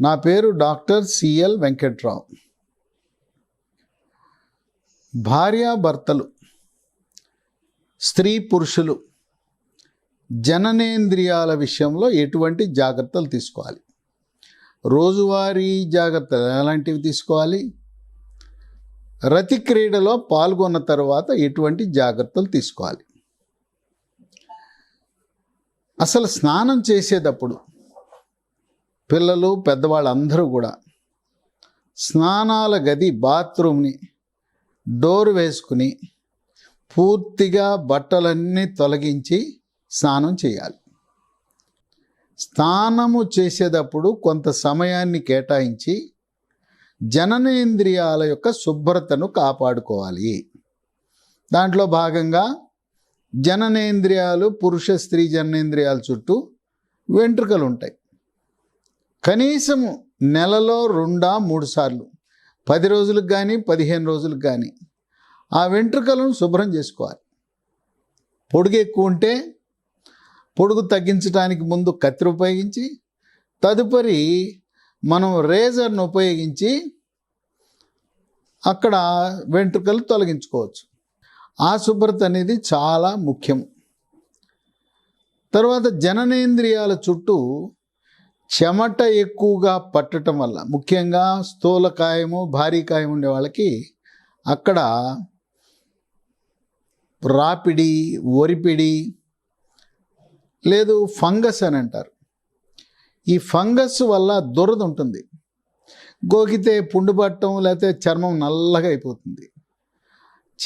నా పేరు doctor CL Venkatrao. భార్యాభర్తలు స్త్రీ పురుషులు జననేంద్రియాల విషయంలో ఎటువంటి జాగ్రత్తలు తీసుకోవాలి? రోజువారీ జాగ్రత్తలు ఎలాంటివి తీసుకోవాలి? రతి క్రీడలో పాల్గొన్న తర్వాత ఎటువంటి జాగ్రత్తలు తీసుకోవాలి? అసలు స్నానం చేసేటప్పుడు పిల్లలు పెద్దవాళ్ళందరూ కూడా స్నానాల గది బాత్రూమ్ని డోర్ వేసుకుని పూర్తిగా బట్టలన్నీ తొలగించి స్నానం చేయాలి. స్నానము చేసేటప్పుడు కొంత సమయాన్ని కేటాయించి జననేంద్రియాల యొక్క శుభ్రతను కాపాడుకోవాలి. దాంట్లో భాగంగా జననేంద్రియాలు పురుష స్త్రీ జననేంద్రియాల చుట్టూ వెంట్రుకలు ఉంటాయి కనీసం నెలలో రెండా మూడు సార్లు. పది రోజులకు కానీ పదిహేను రోజులకు కానీ ఆ వెంట్రుకలను శుభ్రం చేసుకోవాలి. పొడుగు ఎక్కువ ఉంటే పొడుగు తగ్గించడానికి ముందు కత్తిరి ఉపయోగించి తదుపరి మనం రేజర్ను ఉపయోగించి అక్కడ వెంట్రుకలు తొలగించుకోవచ్చు. ఆ శుభ్రత అనేది చాలా ముఖ్యం. తర్వాత జననేంద్రియాల చుట్టూ చెమట ఎక్కువగా పట్టడం వల్ల ముఖ్యంగా స్థూలకాయము భారీకాయం ఉండే వాళ్ళకి అక్కడ రాపిడి ఒరిపిడి లేదు ఫంగస్ అని అంటారు. ఈ ఫంగస్ వల్ల దురద ఉంటుంది. గోకితే పుండు పట్టడం లేకపోతే చర్మం నల్లగా అయిపోతుంది.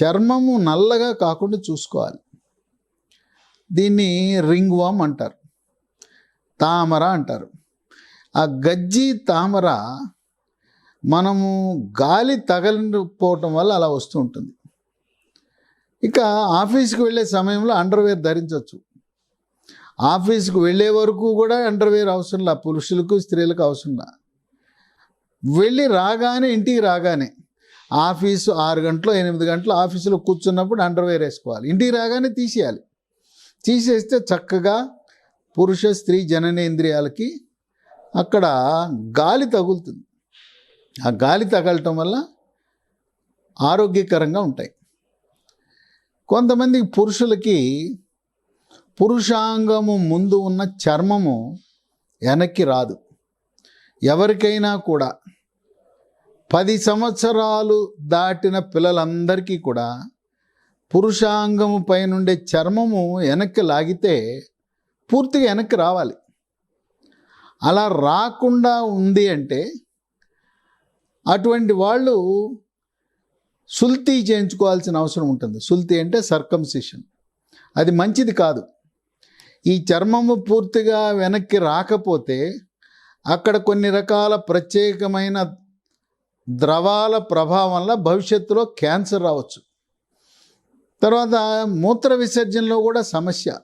చర్మము నల్లగా కాకుండా చూసుకోవాలి. దీన్ని రింగ్ వామ్ అంటారు. తామర అంటారు. ఆ గజ్జి తామర మనము గాలి తగలిపోవటం వల్ల అలా వస్తూ ఉంటుంది. ఇక ఆఫీస్కి వెళ్ళే సమయంలో అండర్వేర్ ధరించవచ్చు ఆఫీస్కి వెళ్ళే వరకు కూడా అండర్వేర్ అవసరంలా పురుషులకు స్త్రీలకు అవసరంలా వెళ్ళి రాగానే ఇంటికి రాగానే ఆఫీసు ఆరు గంటలు ఎనిమిది గంటలు ఆఫీసులో కూర్చున్నప్పుడు అండర్వేర్ వేసుకోవాలి. ఇంటికి రాగానే తీసేయాలి. తీసేస్తే చక్కగా పురుష స్త్రీ జననేంద్రియాలకి అక్కడ గాలి తగులుతుంది. ఆ గాలి తగలటం వల్ల ఆరోగ్యకరంగా ఉంటాయి. కొంతమంది పురుషులకి పురుషాంగము ముందు ఉన్న చర్మము వెనక్కి రాదు. ఎవరికైనా కూడా పది సంవత్సరాలు దాటిన పిల్లలందరికీ కూడా పురుషాంగము పైనుండే చర్మము వెనక్కి లాగితే పూర్తిగా వెనక్కి రావాలి. అలా రాకుండా ఉంది అంటే అటువంటి వాళ్ళు సుల్తీ చేయించుకోవాల్సిన అవసరం ఉంటుంది. సుల్తీ అంటే సర్కంసిషన్ అది మంచిది కాదు. ఈ చర్మము పూర్తిగా వెనక్కి రాకపోతే అక్కడ కొన్ని రకాల ప్రత్యేకమైన ద్రవాల ప్రభావం వల్ల భవిష్యత్తులో క్యాన్సర్ రావచ్చు. తర్వాత మూత్ర విసర్జనలో కూడా సమస్య.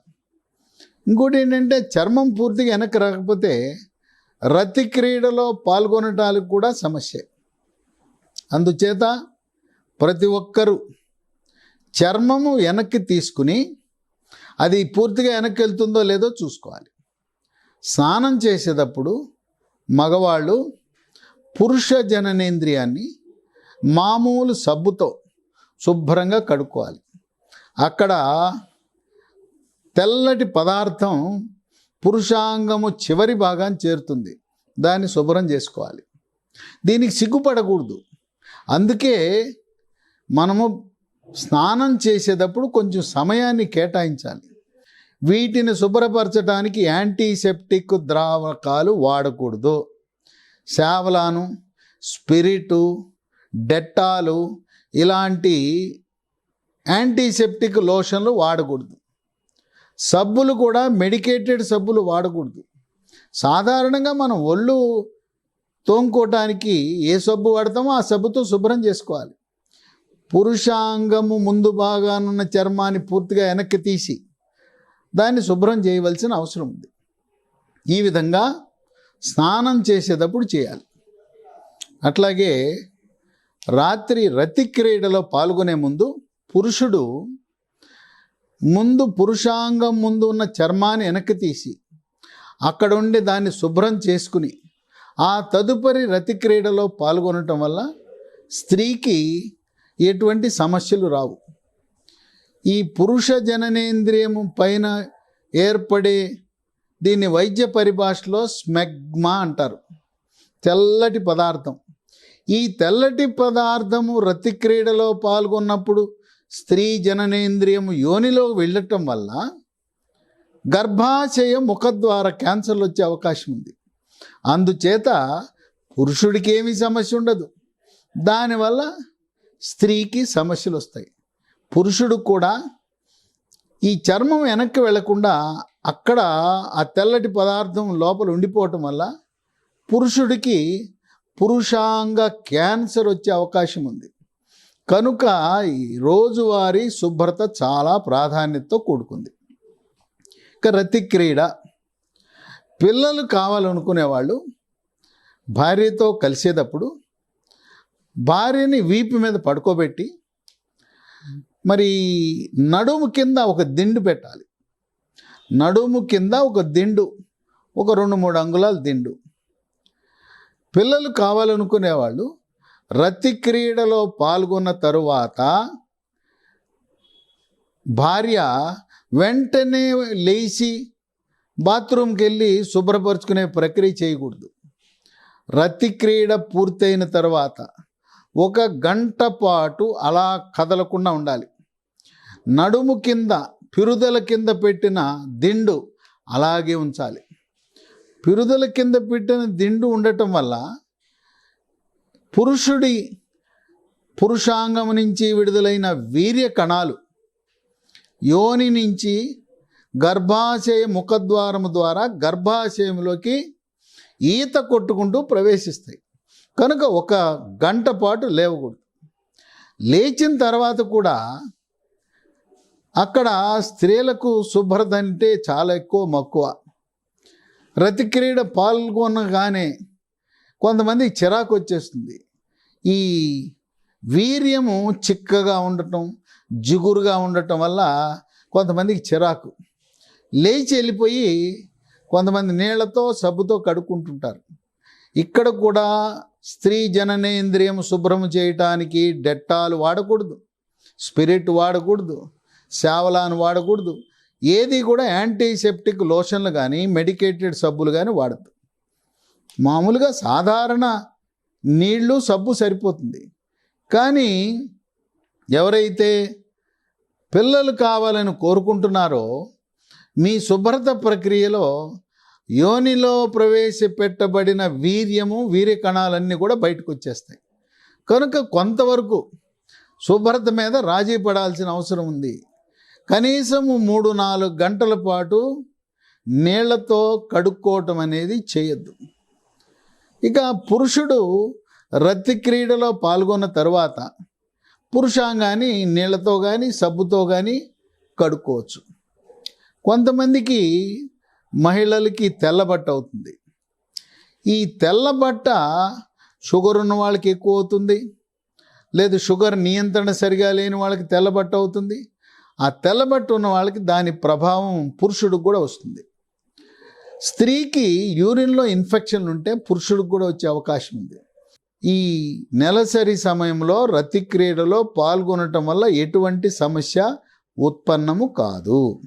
ఇంకోటి ఏంటంటే చర్మం పూర్తిగా వెనక్కి రాకపోతే రతి క్రీడలో పాల్గొనటానికి కూడా సమస్య. అందుచేత ప్రతి ఒక్కరూ చర్మము వెనక్కి తీసుకుని అది పూర్తిగా వెనక్కి వెళ్తుందో లేదో చూసుకోవాలి. స్నానం చేసేటప్పుడు మగవాళ్ళు పురుష జననేంద్రియాన్ని మామూలు సబ్బుతో శుభ్రంగా కడుక్కోవాలి. అక్కడ తెల్లటి పదార్థం పురుషాంగము చివరి భాగాన్ని చేరుతుంది. దాన్ని శుభ్రం చేసుకోవాలి. దీనికి సిగ్గుపడకూడదు. అందుకే మనము స్నానం చేసేటప్పుడు కొంచెం సమయాన్ని కేటాయించాలి. వీటిని శుభ్రపరచడానికి యాంటీసెప్టిక్ ద్రావకాలు వాడకూడదు. శావలాను స్పిరిటు డెట్టాలు ఇలాంటి యాంటీసెప్టిక్ లోషన్లు వాడకూడదు. సబ్బులు కూడా మెడికేటెడ్ సబ్బులు వాడకూడదు. సాధారణంగా మనం ఒళ్ళు తోముకోవటానికి ఏ సబ్బు వాడతామో ఆ సబ్బుతో శుభ్రం చేసుకోవాలి. పురుషాంగము ముందు భాగానున్న చర్మాన్ని పూర్తిగా వెనక్కి తీసి దాన్ని శుభ్రం చేయవలసిన అవసరం ఉంది. ఈ విధంగా స్నానం చేసేటప్పుడు చేయాలి. అట్లాగే రాత్రి రతి క్రీడలో పాల్గొనే ముందు పురుషుడు ముందు పురుషాంగం ముందు ఉన్న చర్మాన్ని వెనక్కి తీసి అక్కడ ఉండి దాన్ని శుభ్రం చేసుకుని ఆ తదుపరి రతి క్రీడలో పాల్గొనటం వల్ల స్త్రీకి ఎటువంటి సమస్యలు రావు. ఈ పురుష జననేంద్రియము పైన ఏర్పడే దీన్ని వైద్య పరిభాషలో స్మెగ్మా అంటారు. తెల్లటి పదార్థం. ఈ తెల్లటి పదార్థము రతి క్రీడలో పాల్గొన్నప్పుడు స్త్రీ జననేంద్రియము యోనిలో వెళ్ళటం వల్ల గర్భాశయ ముఖద్వార క్యాన్సర్లు వచ్చే అవకాశం ఉంది. అందుచేత పురుషుడికి ఏమీ సమస్య ఉండదు. దానివల్ల స్త్రీకి సమస్యలు వస్తాయి. పురుషుడు కూడా ఈ చర్మం వెనక్కి వెళ్ళకుండా అక్కడ ఆ తెల్లటి పదార్థం లోపల ఉండిపోవటం వల్ల పురుషుడికి పురుషాంగ క్యాన్సర్ వచ్చే అవకాశం ఉంది. కనుక ఈ రోజువారీ శుభ్రత చాలా ప్రాధాన్యతతో కూడుకుంది. ఇక రతి క్రీడ. పిల్లలు కావాలనుకునే వాళ్ళు భార్యతో కలిసేటప్పుడు భార్యని వీపు మీద పడుకోబెట్టి మరి నడుము కింద ఒక దిండు పెట్టాలి. నడుము కింద ఒక దిండు ఒక రెండు మూడు అంగుళాల దిండు. పిల్లలు కావాలనుకునే వాళ్ళు రతి క్రీడలో పాల్గొన్న తరువాత భార్య వెంటనే లేచి బాత్రూమ్కి వెళ్ళి శుభ్రపరుచుకునే ప్రక్రియ చేయకూడదు. రతి క్రీడ పూర్తయిన తర్వాత ఒక గంట పాటు అలా కదలకుండా ఉండాలి. నడుము కింద పిరుదల కింద పెట్టిన దిండు అలాగే ఉంచాలి. పిరుదల కింద పెట్టిన దిండు ఉండటం వల్ల పురుషుడి పురుషాంగం నుంచి విడుదలైన వీర్య కణాలు యోని నుంచి గర్భాశయ ముఖద్వారము ద్వారా గర్భాశయంలోకి ఈత కొట్టుకుంటూ ప్రవేశిస్తాయి. కనుక ఒక గంట పాటు లేవకూడదు. లేచిన తర్వాత కూడా అక్కడ స్త్రీలకు శుభ్రత అంటే చాలా ఎక్కువ మక్కువ. రతిక్రీడ పాల్గొనగానే కొంతమంది చిరాకు వచ్చేస్తుంది. ఈ వీర్యము చిక్కగా ఉండటం జిగురుగా ఉండటం వల్ల కొంతమందికి చిరాకు. లేచి వెళ్ళిపోయి కొంతమంది నీళ్ళతో సబ్బుతో కడుక్కుంటుంటారు. ఇక్కడ కూడా స్త్రీ జననేంద్రియం శుభ్రం చేయటానికి డెట్టాలు వాడకూడదు. స్పిరిట్ వాడకూడదు. శావలాను వాడకూడదు. ఏది కూడా యాంటీసెప్టిక్ లోషన్లు కానీ మెడికేటెడ్ సబ్బులు కానీ వాడద్దు. మామూలుగా సాధారణ నీళ్ళు సబ్బు సరిపోతుంది. కానీ ఎవరైతే పిల్లలు కావాలని కోరుకుంటున్నారో మీ శుభ్రత ప్రక్రియలో యోనిలో ప్రవేశపెట్టబడిన వీర్యము వీర్య కణాలన్నీ కూడా బయటకు వచ్చేస్తాయి కనుక కొంతవరకు శుభ్రత మీద రాజీ పడాల్సిన అవసరం ఉంది. కనీసము మూడు నాలుగు గంటల పాటు నీళ్ళతో కడుక్కోవటం అనేది చేయొద్దు. ఇక పురుషుడు రత్తి క్రీడలో పాల్గొన్న తర్వాత పురుషాంగాన్ని నీళ్ళతో కానీ సబ్బుతో కానీ కడుక్కోవచ్చు. కొంతమందికి మహిళలకి తెల్లబట్ట అవుతుంది. ఈ తెల్లబట్ట షుగర్ ఉన్న వాళ్ళకి ఎక్కువ అవుతుంది. లేదు షుగర్ నియంత్రణ సరిగా లేని వాళ్ళకి తెల్లబట్ట అవుతుంది. ఆ తెల్లబట్ట ఉన్న వాళ్ళకి దాని ప్రభావం పురుషుడికి కూడా వస్తుంది. స్త్రీకి యూరిన్లో ఇన్ఫెక్షన్ ఉంటే పురుషుడికి కూడా వచ్చే అవకాశం ఉంది. ఈ నెలసరి సమయంలో రతి క్రీడలో పాల్గొనటం వల్ల ఎటువంటి సమస్య ఉత్పన్నము కాదు.